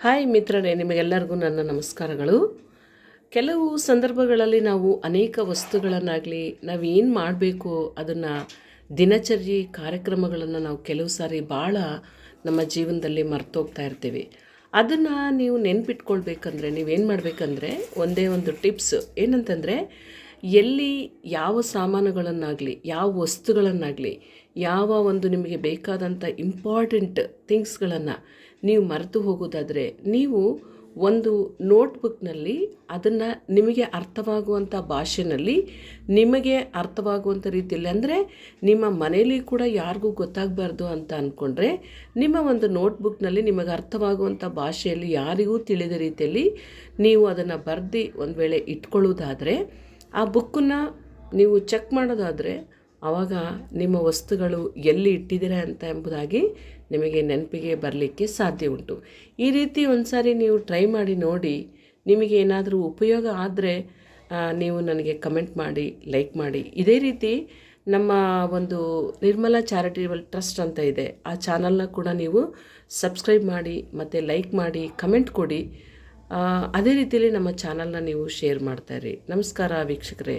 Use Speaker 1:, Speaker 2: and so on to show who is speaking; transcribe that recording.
Speaker 1: Hi ಮಿತ್ರರೇ, ನಿಮಗೆಲ್ಲರಿಗೂ ನನ್ನ ನಮಸ್ಕಾರಗಳು. ಕೆಲವು ಸಂದರ್ಭಗಳಲ್ಲಿ ನಾವು ಅನೇಕ ವಸ್ತುಗಳನ್ನಾಗಲಿ ನಾವೇನು ಮಾಡಬೇಕು ಅದನ್ನು ದಿನಚರಿ ಕಾರ್ಯಕ್ರಮಗಳನ್ನು ನಾವು ಕೆಲವು ಸಾರಿ ಭಾಳ ನಮ್ಮ ಜೀವನದಲ್ಲಿ ಮರ್ತೋಗ್ತಾ ಇರ್ತೀವಿ. ಅದನ್ನು ನೀವು ನೆನ್ಪಿಟ್ಕೊಳ್ಬೇಕಂದ್ರೆ, ನೀವೇನು ಮಾಡಬೇಕಂದ್ರೆ, ಒಂದೇ ಒಂದು ಟಿಪ್ಸ್ ಏನಂತಂದರೆ ಎಲ್ಲಿ ಯಾವ ಸಾಮಾನುಗಳನ್ನಾಗಲಿ, ಯಾವ ವಸ್ತುಗಳನ್ನಾಗಲಿ, ಯಾವ ಒಂದು ನಿಮಗೆ ಬೇಕಾದಂಥ ಇಂಪಾರ್ಟೆಂಟ್ ಥಿಂಗ್ಸ್ಗಳನ್ನು ನೀವು ಮರೆತು ಹೋಗೋದಾದರೆ, ನೀವು ಒಂದು ನೋಟ್ಬುಕ್ನಲ್ಲಿ ಅದನ್ನು ನಿಮಗೆ ಅರ್ಥವಾಗುವಂಥ ಭಾಷೆಯಲ್ಲಿ ನಿಮಗೆ ಅರ್ಥವಾಗುವಂಥ ರೀತಿಯಲ್ಲಿ, ಅಂದರೆ ನಿಮ್ಮ ಮನೆಯಲ್ಲಿ ಕೂಡ ಯಾರಿಗೂ ಗೊತ್ತಾಗಬಾರ್ದು ಅಂತ ಅಂದ್ಕೊಂಡ್ರೆ ನಿಮ್ಮ ಒಂದು ನೋಟ್ಬುಕ್ನಲ್ಲಿ ನಿಮಗೆ ಅರ್ಥವಾಗುವಂಥ ಭಾಷೆಯಲ್ಲಿ ಯಾರಿಗೂ ತಿಳಿದ ರೀತಿಯಲ್ಲಿ ನೀವು ಅದನ್ನು ಬರೆದು ಒಂದು ವೇಳೆ ಇಟ್ಕೊಳ್ಳೋದಾದರೆ ಆ ಬುಕ್ಕನ್ನು ನೀವು ಚೆಕ್ ಮಾಡೋದಾದರೆ ಆವಾಗ ನಿಮ್ಮ ವಸ್ತುಗಳು ಎಲ್ಲಿ ಇಟ್ಟಿದ್ದೀರಾ ಅಂತ ಎಂಬುದಾಗಿ ನಿಮಗೆ ನೆನಪಿಗೆ ಬರಲಿಕ್ಕೆ ಸಾಧ್ಯ ಉಂಟು. ಈ ರೀತಿ ಒಂದು ಸಾರಿ ನೀವು ಟ್ರೈ ಮಾಡಿ ನೋಡಿ, ನಿಮಗೆ ಏನಾದರೂ ಉಪಯೋಗ ಆದರೆ ನೀವು ನನಗೆ ಕಮೆಂಟ್ ಮಾಡಿ, ಲೈಕ್ ಮಾಡಿ. ಇದೇ ರೀತಿ ನಮ್ಮ ಒಂದು ನಿರ್ಮಲಾ ಚಾರಿಟೇಬಲ್ ಟ್ರಸ್ಟ್ ಅಂತ ಇದೆ. ಆ ಚಾನಲ್ನ ಕೂಡ ನೀವು ಸಬ್ಸ್ಕ್ರೈಬ್ ಮಾಡಿ, ಮತ್ತು ಲೈಕ್ ಮಾಡಿ, ಕಮೆಂಟ್ ಕೊಡಿ. ಅದೇ ರೀತಿಯಲ್ಲಿ ನಮ್ಮ ಚಾನಲ್ನ ನೀವು ಶೇರ್ ಮಾಡ್ತಾಯಿರಿ ನಮಸ್ಕಾರ ವೀಕ್ಷಕರೇ.